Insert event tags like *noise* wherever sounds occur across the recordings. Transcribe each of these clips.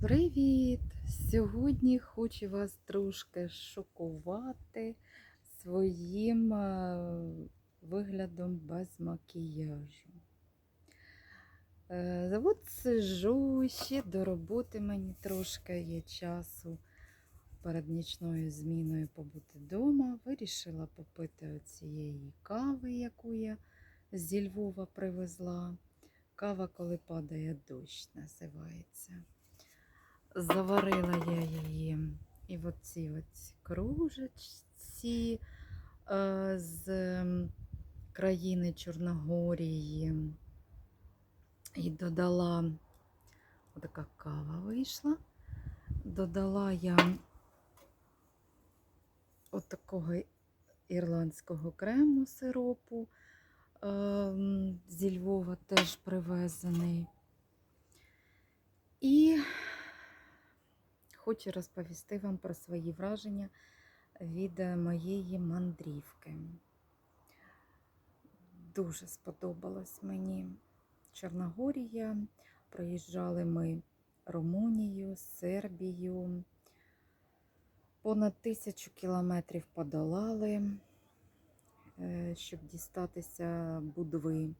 Привіт! Сьогодні хочу вас трошки шокувати своїм е, виглядом без макіяжу. Е, От сижу, ще до роботи мені трошки є часу перед нічною зміною побути вдома. Вирішила попити оцієї кави, яку я зі Львова привезла. Кава, коли падає дощ, називається. Заварила я її і оці ось кружечці е, з країни Чорногорії. І додала, отака кава вийшла. Додала я от такого ірландського крему сиропу е, зі Львова теж привезений. І хочу розповісти вам про свої враження від е, моєї мандрівки. Дуже сподобалась мені Чорногорія. Проїжджали ми Румунію, Сербію. Понад тисячу кілометрів подолали, е, щоб дістатися Будви,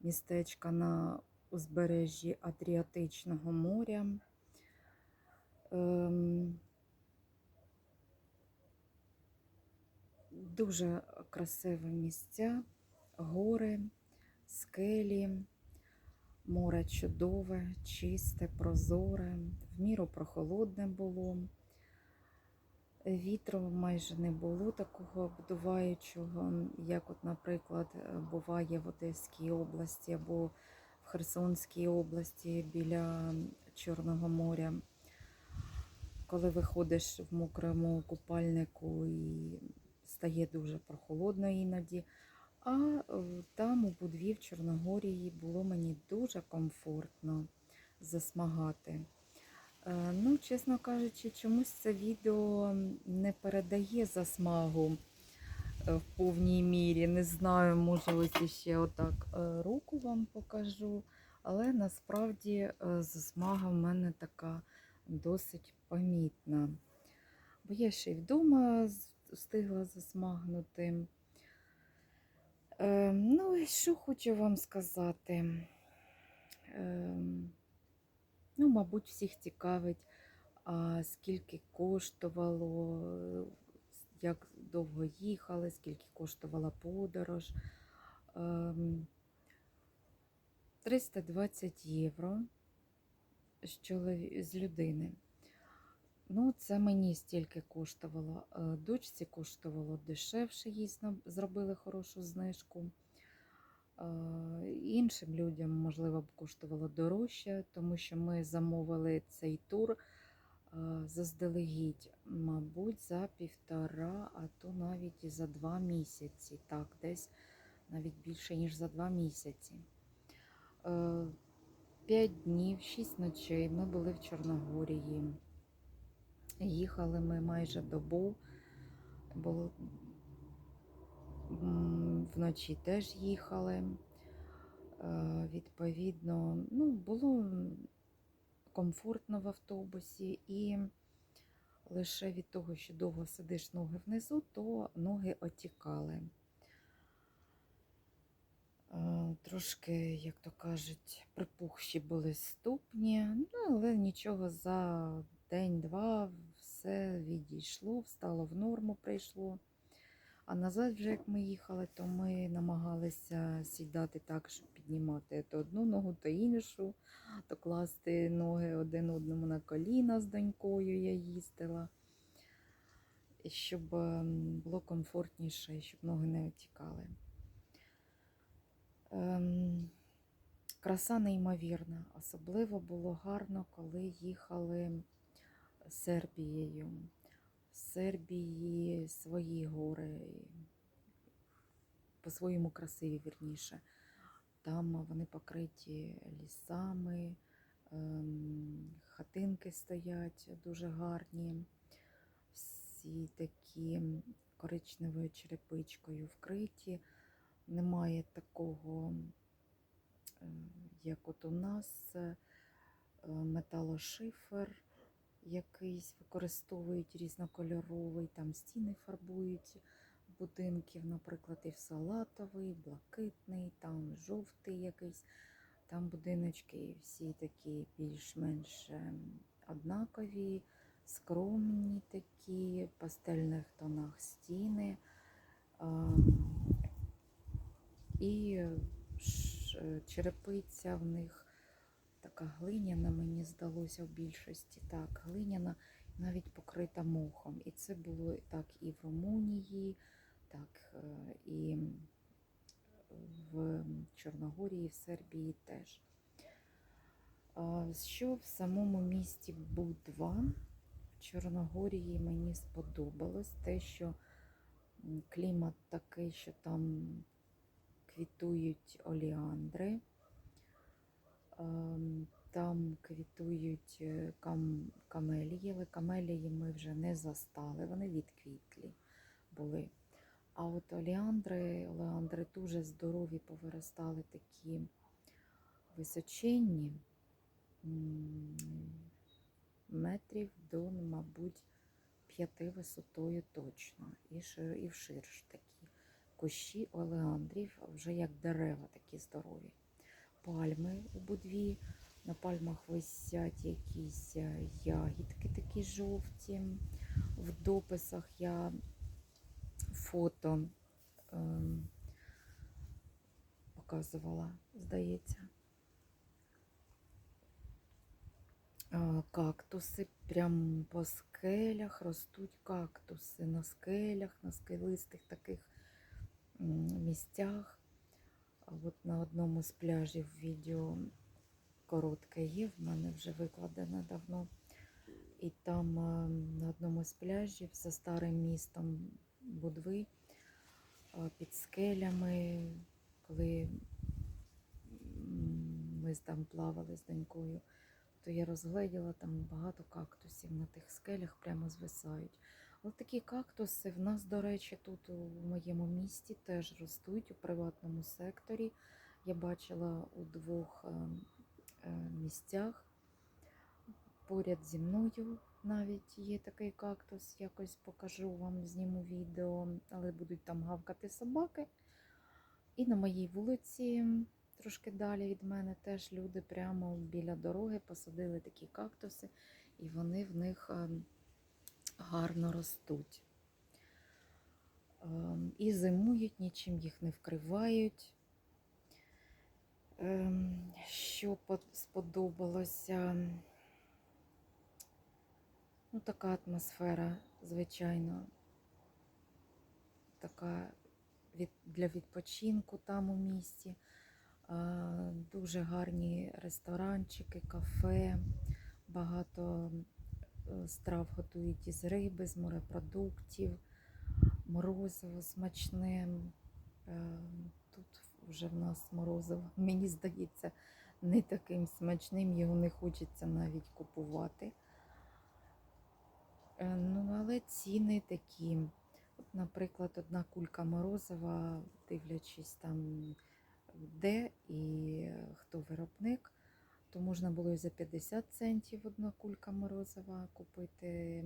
містечка на узбережжі Адріатичного моря. Ем, Дуже красиві місця, гори, скелі, море чудове, чисте, прозоре, в міру прохолодне було. Вітру майже не було такого обдуваючого, як, от, наприклад, буває в Одеській області або в Херсонській області біля Чорного моря коли виходиш в мокрому купальнику і стає дуже прохолодно іноді. А е, там у Будві в Чорногорії було мені дуже комфортно засмагати. Е, Ну, чесно кажучи, чомусь це відео не передає засмагу е, в повній мірі. Не знаю, може ось іще отак руку вам покажу. Але насправді засмага в мене така досить помітна. Бо я ще й вдома встигла засмагнути. Е, ну, і що хочу вам сказати? Е, ну, мабуть, всіх цікавить, а скільки коштувало, як довго їхали, скільки коштувала подорож. Ем, 320 євро з людини. Ну, це мені стільки коштувало. Е, Дочці коштувало дешевше, їй зробили хорошу знижку. Е, Іншим людям, можливо, б коштувало дорожче, тому що ми замовили цей тур е, заздалегідь, мабуть, за півтора, а то навіть і за два місяці. Так, десь навіть більше, ніж за два місяці. П'ять днів, шість ночей ми були в Чорногорії. Їхали ми майже добу, бо вночі теж їхали. Е, Відповідно, ну, було комфортно в автобусі, і лише від того, що довго сидиш ноги внизу, то ноги отікали. Е, Трошки, як то кажуть, припухші були ступні, ну, але нічого за все встало в норму, прийшло. А назад, вже як ми їхали, то ми намагалися сідати так, щоб піднімати то одну ногу, то іншу, то класти ноги один одному на коліна з донькою я їздила, щоб ем, було комфортніше, щоб ноги не отікали. Ем, краса неймовірна. Особливо було гарно, коли їхали Сербією. Сербії свої гори, по-своєму красиві, вірніше. Там вони покриті лісами, ем, хатинки стоять дуже гарні, всі такі коричневою черепичкою вкриті. Немає такого, е, як от у нас, е, металошифер якийсь використовують різнокольоровий, там стіни фарбують будинків, наприклад, і салатовий, блакитний, там жовтий якийсь. Там будиночки всі такі більш-менш ем, однакові, скромні такі, в пастельних тонах стіни. Ем, І е, черепиця в них така глиняна, мені здалося в більшості. Так, глиняна, навіть покрита мохом. І це було так і в Румунії, так е, і в Чорногорії, в Сербії теж. Що в самому місті Будва в Чорногорії мені сподобалось те, що клімат такий, що там квітують оліандри, там квітують е, кам, камелії, але камелії ми вже не застали, вони відквітлі були. А от олеандри, олеандри дуже здорові, повиростали такі височенні, метрів до, мабуть, п'яти висотою точно. І, і вширш такі. Кущі олеандрів, вже як дерева такі здорові. Пальми у будві. На пальмах висять якісь е, ягідки такі жовті. В дописах я фото ем, показувала, здається. А, Кактуси прямо по скелях ростуть кактуси на скелях, на скелистих таких місцях. От на одному з пляжів відео коротке є, в мене вже викладене давно. І там е, на одному з пляжів за старим містом Будви е, під скелями, коли ми там плавали з донькою, то я розгледіла там багато кактусів на тих скелях прямо звисають. Але такі кактуси в нас, до речі, тут у моєму місті теж ростуть у приватному секторі. Я бачила у двох е, е, місцях. Поряд зі мною навіть є такий кактус, якось покажу вам, зніму відео, але будуть там гавкати собаки. І на моїй вулиці, трошки далі від мене, теж люди прямо біля дороги посадили такі кактуси, і вони в них ем, гарно ростуть. Ем, І зимують, нічим їх не вкривають. Ем, Що сподобалося? Ну, така атмосфера, звичайно, така для відпочинку там у місті. Дуже гарні ресторанчики, кафе, багато е, страв готують із риби, з морепродуктів, морозиво смачне. Е, Тут вже в нас морозиво, *laughs* мені здається, не таким смачним, його не хочеться навіть купувати. Е, Ну, але ціни такі. От, наприклад, одна кулька морозива, дивлячись там де і е, хто виробник, то можна було і за 50 центів одна кулька морозива купити.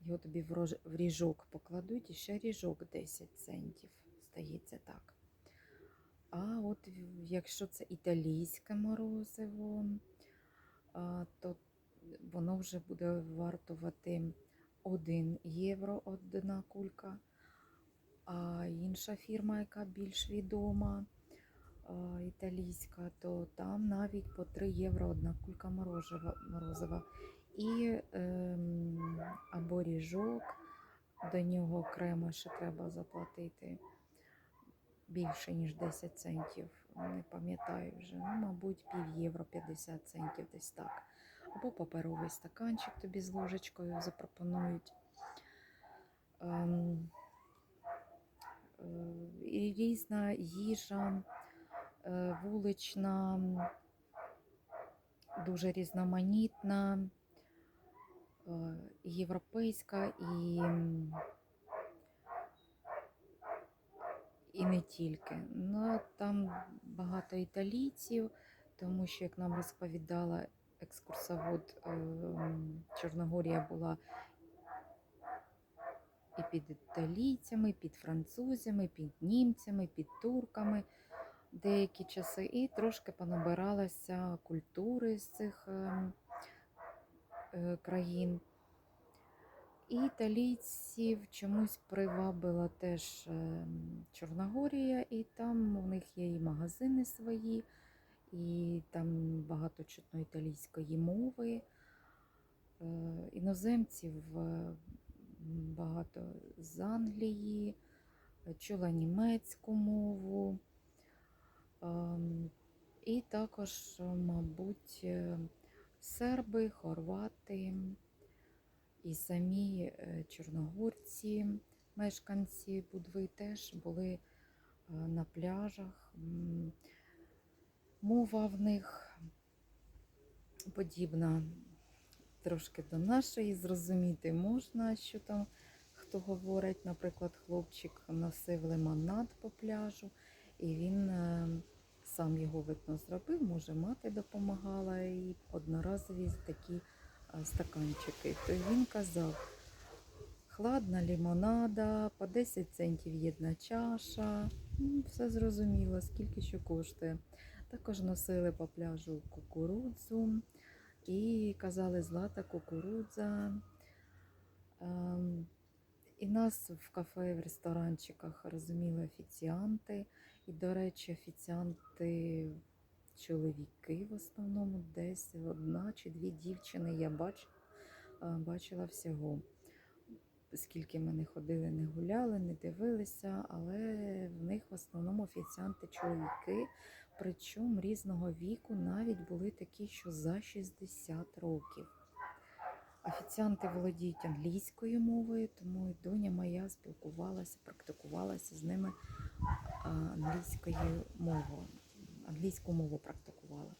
Його тобі в ріжок покладуть і ще ріжок 10 центів, здається так. А от якщо це італійське морозиво, то воно вже буде вартувати 1 євро одна кулька. А інша фірма, яка більш відома, італійська, то там навіть по 3 євро одна кулька морозива. морозива. І ем, або ріжок, до нього окремо ще треба заплатити більше, ніж 10 центів. Не пам'ятаю вже. Ну, мабуть, пів євро 50 центів десь так. Або паперовий стаканчик тобі з ложечкою запропонують. Ем, е, і різна їжа, е, вулична, дуже різноманітна, е, європейська і, і не тільки. Ну, там багато італійців, тому що, як нам розповідала екскурсовод е, Чорногорія була і під італійцями, під французами, під німцями, під турками деякі часи, і трошки понабиралася культури з цих ем, е, країн. Італійців чомусь привабила теж ем, Чорногорія, і там у них є і магазини свої, і там багато чутно італійської мови. Е, Іноземців е, багато з Англії, чула німецьку мову. Ем, І також, е, мабуть, е, серби, хорвати і самі е, чорногорці, мешканці Будви, теж були на пляжах. Мова в них подібна трошки до нашої, зрозуміти можна, що там хто говорить. Наприклад, хлопчик носив лимонад по пляжу, і він е, сам його видно зробив, може, мати допомагала і одноразові такі е, стаканчики. То він казав, хладна лимонада, по 10 центів єдна чаша. Ну, Все зрозуміло, скільки що коштує. Також носили по пляжу кукурудзу і казали злата кукурудза. Ем, І нас в кафе, в ресторанчиках розуміли офіціанти. І, до речі, офіціанти чоловіки в основному, десь одна чи дві дівчини я бач, е, бачила всього. Скільки ми не ходили, не гуляли, не дивилися, але в них в основному офіціанти чоловіки, причому різного віку навіть були такі, що за 60 років. Офіціанти володіють англійською мовою, тому і доня моя спілкувалася, практикувалася з ними англійською мовою. Англійську мову практикувала.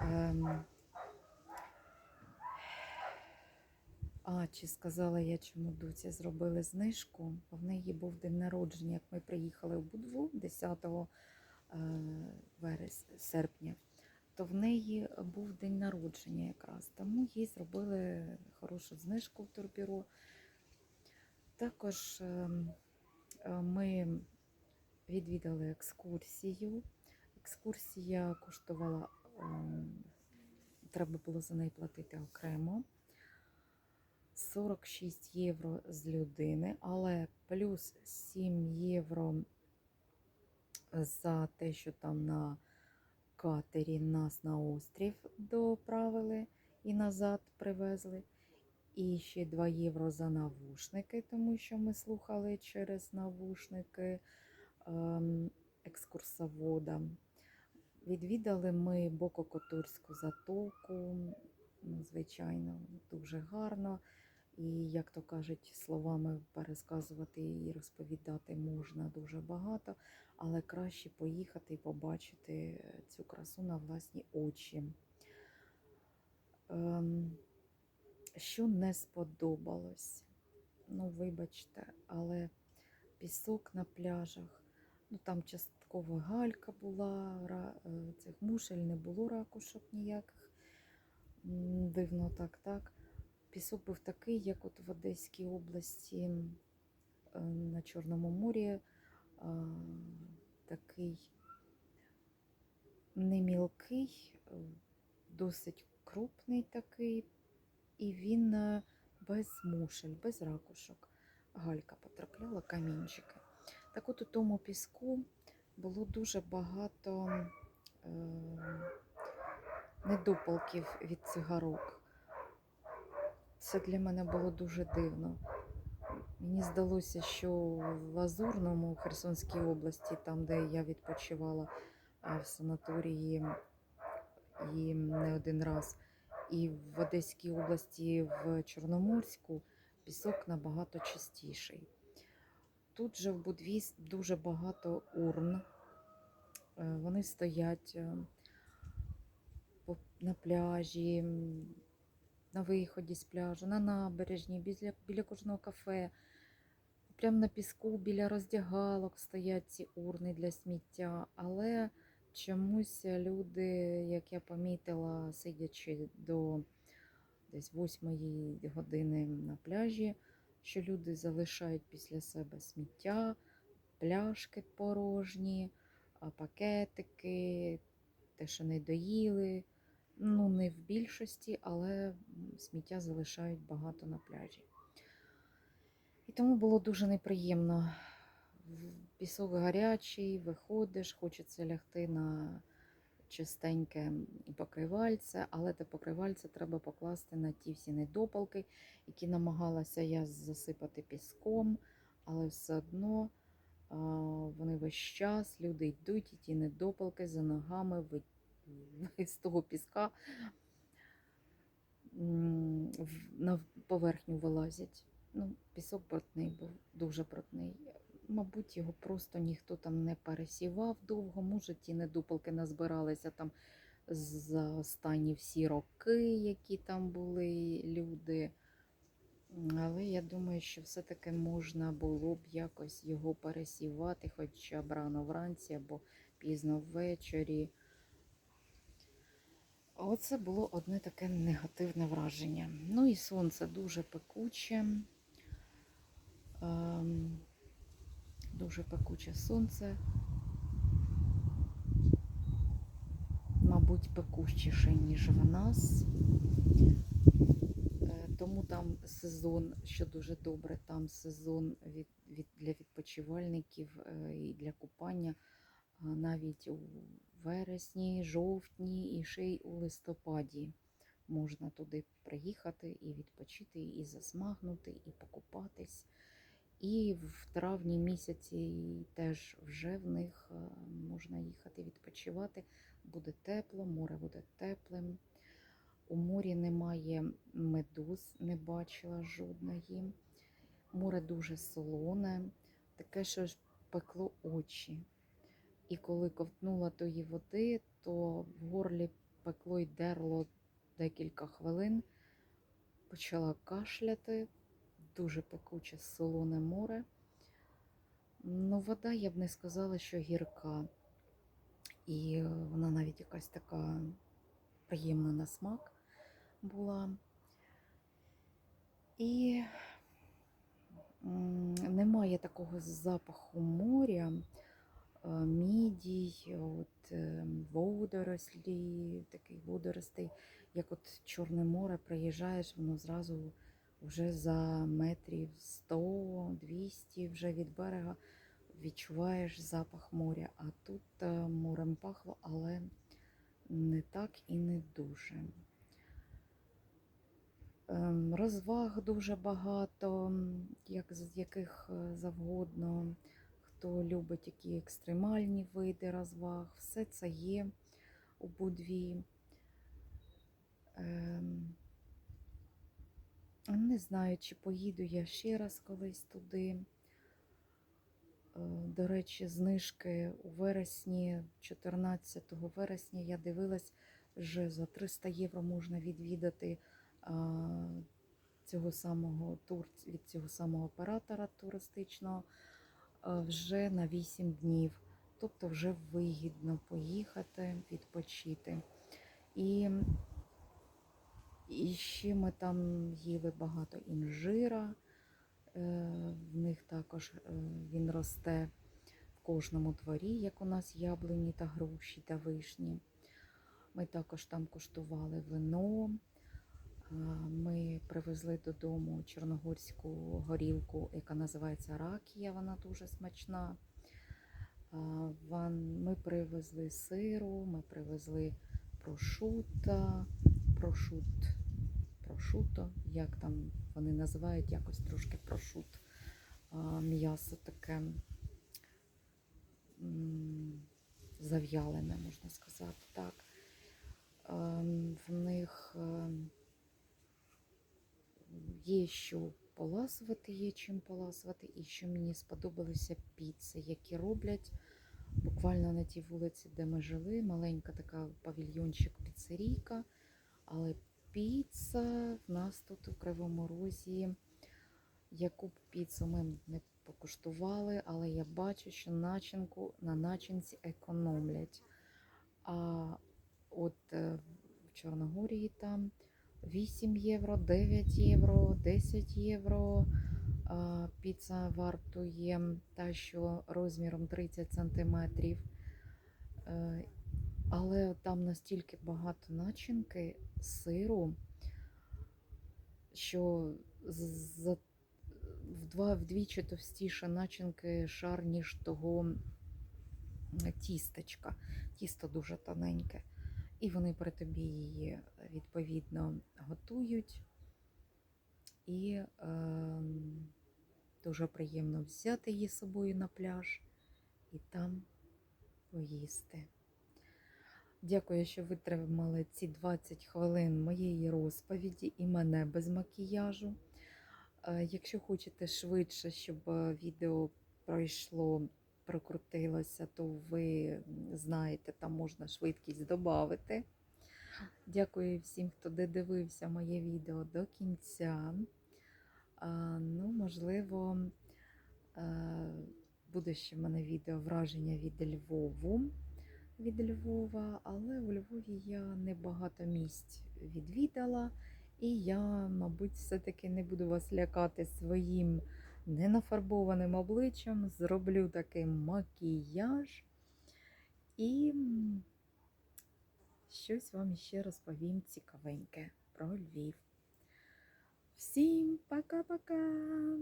Ем, А, чи сказала я, чому доці зробили знижку? Бо в неї був день народження, як ми приїхали в Будву 10 е, верес, серпня, то в неї був день народження якраз. Тому їй зробили хорошу знижку в турбюро. Також е, е, ми відвідали екскурсію. Екскурсія коштувала, е, треба було за неї платити окремо. 46 євро з людини, але плюс 7 євро за те, що там на катері нас на острів доправили і назад привезли. І ще 2 євро за навушники, тому що ми слухали через навушники ем, екскурсовода. Відвідали ми Бококотурську затоку. Звичайно, дуже гарно. І, як то кажуть, словами пересказувати і розповідати можна дуже багато, але краще поїхати і побачити цю красу на власні очі. Ем, що не сподобалось? Ну, вибачте, але пісок на пляжах, ну там частково галька була, е, цих мушель не було ракушок ніяких. Дивно так, так. Пісок був такий, як от в Одеській області е, на Чорному морі, такий не мілкий, е, досить крупний такий, і він е, без мушель, без ракушок. Галька потрапляла, камінчики. Так от у тому піску було дуже багато е, недопалків від цигарок. Це для мене було дуже дивно. Мені здалося, що в Лазурному, в Херсонській області, там, де я відпочивала в санаторії і не один раз, і в Одеській області, в Чорноморську, пісок набагато чистіший. Тут же в Будві дуже багато урн. Е, Вони стоять е, на пляжі, на виході з пляжу, на набережні, біля, біля кожного кафе. Прямо на піску біля роздягалок стоять ці урни для сміття. Але чомусь люди, як я помітила, сидячи до десь восьмої години на пляжі, що люди залишають після себе сміття, пляшки порожні, пакетики, те, що не доїли. Ну, не в більшості, але сміття залишають багато на пляжі. І тому було дуже неприємно. Пісок гарячий, виходиш, хочеться лягти на чистеньке покривальце, але те покривальце треба покласти на ті всі недопалки, які намагалася я засипати піском, але все одно вони весь час, люди йдуть, і ті недопалки за ногами ви- *laughs* з того піска на поверхню вилазять. Ну, пісок брудний був, дуже брудний. Мабуть, його просто ніхто там не пересівав довго. Може, ті недопалки назбиралися там за останні всі роки, які там були люди. Але я думаю, що все-таки можна було б якось його пересівати, хоча б рано вранці або пізно ввечері. Оце було одне таке негативне враження. Ну і сонце дуже пекуче. Ем, дуже пекуче сонце. Мабуть, пекущіше, ніж в нас. Е, Тому там сезон, що дуже добре, там сезон від, від, для відпочивальників е, і для купання навіть у вересні, жовтні і ще й у листопаді можна туди приїхати і відпочити, і засмагнути, і покупатись. І в травні місяці теж вже в них е, можна їхати відпочивати. Буде тепло, море буде теплим. У морі немає медуз, не бачила жодної. Море дуже солоне, таке, що ж пекло очі. І коли ковтнула тої води, то в горлі пекло й дерло декілька хвилин. Почала кашляти, дуже пекуче солоне море. Ну, вода, я б не сказала, що гірка. І вона навіть якась така приємна на смак була. І немає такого запаху моря, мідій, от, водорослі, таких водоростей, як от Чорне море, приїжджаєш, воно зразу вже за метрів 100-200 вже від берега відчуваєш запах моря. А тут е, морем пахло, але не так і не дуже. Ем, Розваг дуже багато, як з яких е, завгодно. Хто любить які екстремальні види розваг, все це є у Будві. Ем, Не знаю, чи поїду я ще раз колись туди. Е, До речі, знижки у вересні, 14 вересня, я дивилась, вже за 300 євро можна відвідати цього самого тур від цього самого оператора туристичного вже на 8 днів. Тобто вже вигідно поїхати, відпочити. І, і ще ми там їли багато інжира. Е, В них також е, він росте в кожному дворі, як у нас яблуні та груші та вишні. Ми також там куштували вино. Е, Ми привезли додому чорногорську горілку, яка називається ракія, вона дуже смачна. Е, Ми привезли сиру, ми привезли прошута, прошут, прошуто, як там вони називають якось трошки прошут. М'ясо таке зав'ялене, можна сказати. так. Ем, В них ем, є що поласувати, є чим поласувати. І що мені сподобалися піци, які роблять буквально на тій вулиці, де ми жили. Маленька така павільйончик піцерійка, але піца в нас тут у Кривому Розі. Яку б піцу ми не покуштували, але я бачу, що начинку на начинці економлять. А от е, в Чорногорії там 8 євро, 9 євро, 10 євро. Піца вартує та, що розміром 30 сантиметрів. Е, Але там настільки багато начинки, сиру, що за вдва, вдвічі товстіше начинки шар, ніж того тістечка. Тісто дуже тоненьке. І вони при тобі її відповідно готують. І ем, дуже приємно взяти її з собою на пляж і там поїсти. Дякую, що витримали ці 20 хвилин моєї розповіді і мене без макіяжу. Е, Якщо хочете швидше, щоб е, відео пройшло, прокрутилося, то ви знаєте, там можна швидкість додати. Дякую всім, хто додивився моє відео до кінця. Ну, можливо, буде ще в мене відео враження від Львову. Від Львова, але у Львові я небагато місць відвідала, і я, мабуть, все-таки не буду вас лякати своїм ненафарбованим обличчям. Зроблю такий макіяж і щось вам ще розповім цікавеньке про Львів. Всім пока-пока!